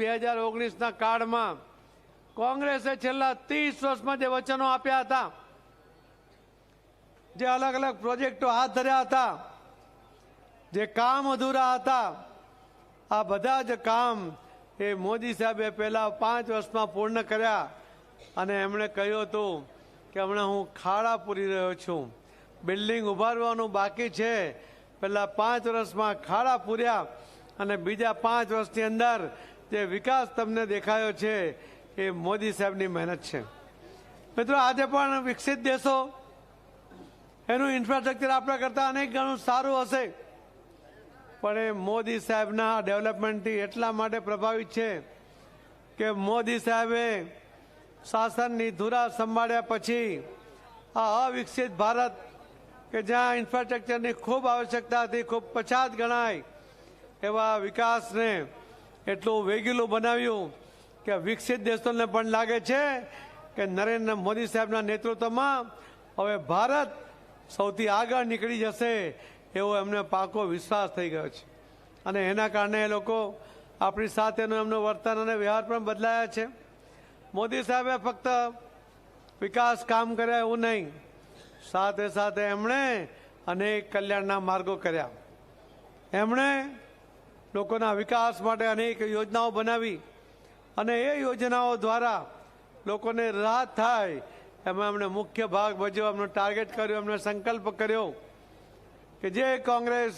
બે હજાર ઓગણીસના કાળમાં કોંગ્રેસે છેલ્લા ત્રીસ વર્ષમાં જે વચનો આપ્યા હતા, જે અલગ અલગ પ્રોજેક્ટો હાથ ધર્યા હતા, જે કામ અધૂરા હતા, આ બધા જ કામ એ મોદી સાહેબે પહેલા પાંચ વર્ષમાં પૂર્ણ કર્યા અને એમણે કહ્યું હતું કે હમણાં હું ખાડા પૂરી રહ્યો છું. બિલ્ડિંગ ઉભારવાનું બાકી છે. પહેલા પાંચ વર્ષમાં ખાડા પૂર્યા અને બીજા પાંચ વર્ષની અંદર જે વિકાસ તમને દેખાયો છે એ મોદી સાહેબની મહેનત છે. મિત્રો, આજે પણ વિકસિત દેશો, એનું ઇન્ફ્રાસ્ટ્રક્ચર આપણા કરતાં અનેક ગણું સારું હશે. પણ એ મોદી સાહેબના ડેવલપમેન્ટથી એટલા માટે પ્રભાવિત છે કે મોદી સાહેબે શાસનની ધુરા સંભાળ્યા પછી આ અવિકસિત ભારત કે જ્યાં ઇન્ફ્રાસ્ટ્રક્ચરની ખૂબ આવશ્યકતા હતી ખૂબ પછાત ગણાય એવા વિકાસને એટલું વેગીલું બનાવ્યું કે વિકસિત દેશોને પણ લાગે છે કે નરેન્દ્ર મોદી સાહેબના નેતૃત્વમાં હવે ભારત સૌથી આગળ નીકળી જશે એવો એમને પાકો વિશ્વાસ થઈ ગયો છે. અને એના કારણે એ લોકો આપણી સાથેનું એમનું વર્તન અને વ્યવહાર પણ બદલાયા છે. મોદી સાહેબે ફક્ત વિકાસ કામ કર્યા એવું નહીં, સાથે સાથે એમણે અનેક કલ્યાણના માર્ગો કર્યા. એમણે લોકોના વિકાસ માટે અનેક યોજનાઓ બનાવી અને એ યોજનાઓ દ્વારા લોકોને રાહત થાય. એમાં એમણે મુખ્ય ભાગ ભજવ્યો એમનો ટાર્ગેટ કર્યો, એમણે સંકલ્પ કર્યો કે જે કોંગ્રેસ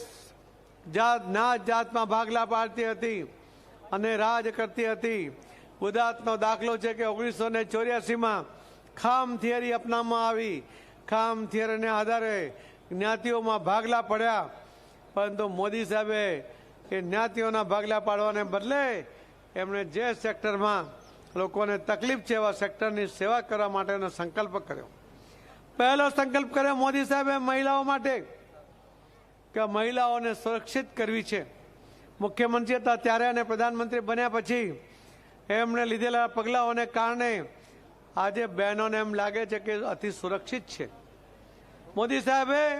જાત નાત જાતમાં ભાગલા પાડતી હતી અને રાજ કરતી હતી ગુજરાતનો દાખલો છે કે ઓગણીસો ને ચોર્યાસીમાં ખામ થિયરી અપનાવવામાં આવી. ખામ થિયરીને આધારે જ્ઞાતિઓમાં ભાગલા પડ્યા. પરંતુ મોદી સાહેબે એ જ્ઞાતિઓના ભાગલા પાડવાને બદલે એમણે જે સેક્ટરમાં લોકોને તકલીફ છે એવા સેક્ટરની સેવા કરવા માટેનો સંકલ્પ કર્યો. પહેલો સંકલ્પ કર્યો મોદી સાહેબે મહિલાઓ માટે કે મહિલાઓને સુરક્ષિત કરવી છે. મુખ્યમંત્રી હતા ત્યારે અને પ્રધાનમંત્રી બન્યા પછી એમણે લીધેલા પગલાઓને કારણે આજે બહેનોને એમ લાગે છે કે અતિ સુરક્ષિત છે. મોદી સાહેબે